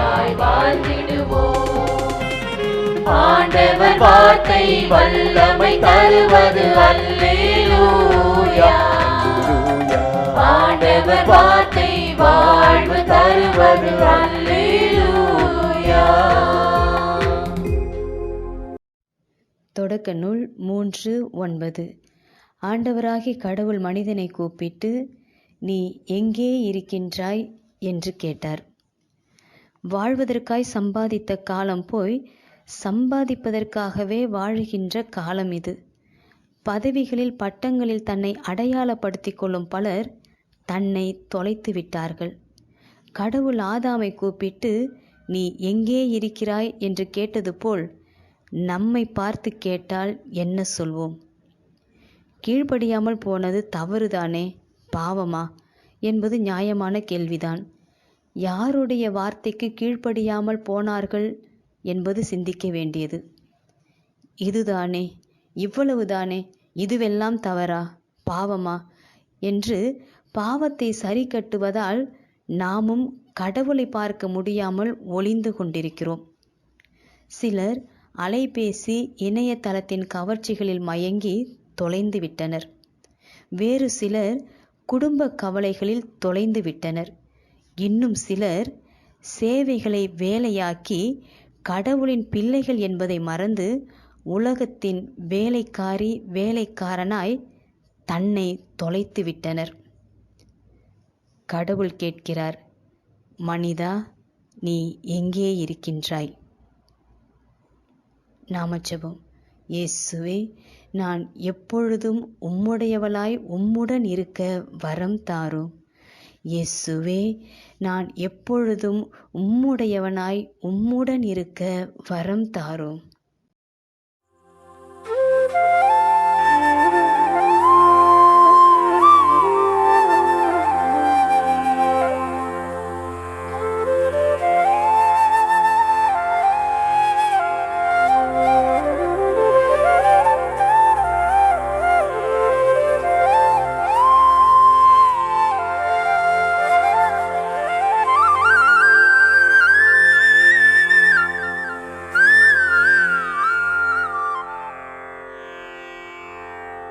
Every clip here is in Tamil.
நிறைவாய் வாழ்ந்திடுவோம். ஆண்டவர் வார்த்தை வல்லமை தருவது அல்லேலூயா. ஆண்டவர் வார்த்தை வாழ்வு தருவது அல்லேலூயா. தொடக்க நூல் மூன்று ஒன்பது. ஆண்டவராகி கடவுள் மனிதனை கூப்பிட்டு நீ எங்கே இருக்கின்றாய்? என்று கேட்டார். வாழ்வதற்காய் சம்பாதித்த காலம் போய் சம்பாதிப்பதற்காகவே வாழுகின்ற காலம் இது. பதவிகளில் பட்டங்களில் தன்னை அடையாளப்படுத்திக் கொள்ளும் பலர் தன்னை தொலைத்து விட்டார்கள். கடவுள் ஆதாமை கூப்பிட்டு நீ எங்கே இருக்கிறாய்? என்று கேட்டது போல் நம்மை பார்த்து கேட்டால் என்ன சொல்வோம்? கீழ்ப்படியாமல் போனது தவறுதானே? பாவமா? என்பது நியாயமான கேள்விதான். யாருடைய வார்த்தைக்கு கீழ்ப்படியாமல் போனார்கள் என்பது சிந்திக்க வேண்டியது. இதுதானே இவ்வளவுதானே இதுவெல்லாம் தவறா பாவமா? என்று பாவத்தை சரி கட்டுவதால் நாமும் கடவுளை பார்க்க முடியாமல் ஒளிந்து கொண்டிருக்கிறோம். சிலர் அலைபேசி இணையதளத்தின் கவர்ச்சிகளில் மயங்கி தொலைந்து விட்டனர். வேறு சிலர் குடும்ப கவலைகளில் தொலைந்து விட்டனர். இன்னும் சிலர் சேவைகளை வேலையாக்கி கடவுளின் பிள்ளைகள் என்பதை மறந்து உலகத்தின் வேலைக்காரி வேலைக்காரனாய் தன்னை தொலைத்து விட்டனர். கடவுள் கேட்கிறார் மனிதா நீ எங்கே இருக்கின்றாய்? நாமச்சபம் இயேசுவே நான் எப்பொழுதும் உம்முடையவளாய் உம்முடன் இருக்க வரம் தாரும். இயேசுவே நான் எப்பொழுதும் உம்முடையவனாய் உம்முடன் இருக்க வரம் தாரும்.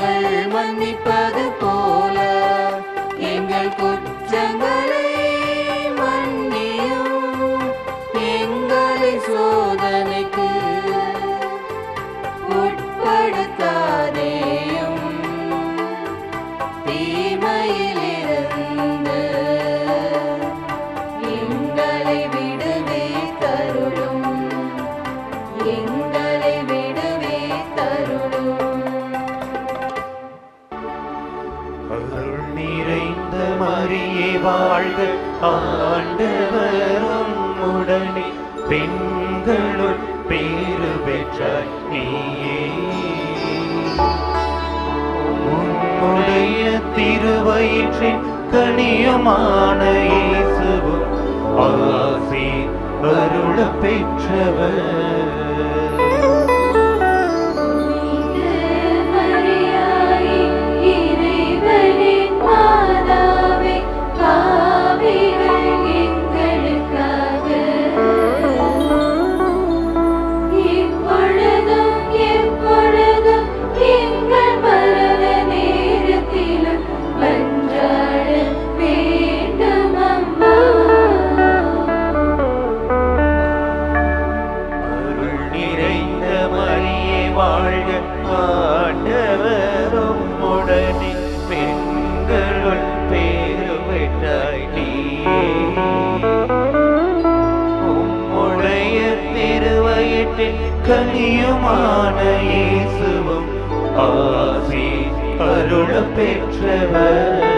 நாங்கள் மன்னிப்பது திருவயிற்றின் கனியுமான இயேசுவும் ஆசி அருள பெற்றவர். ஆசி அருள பெற்றவர்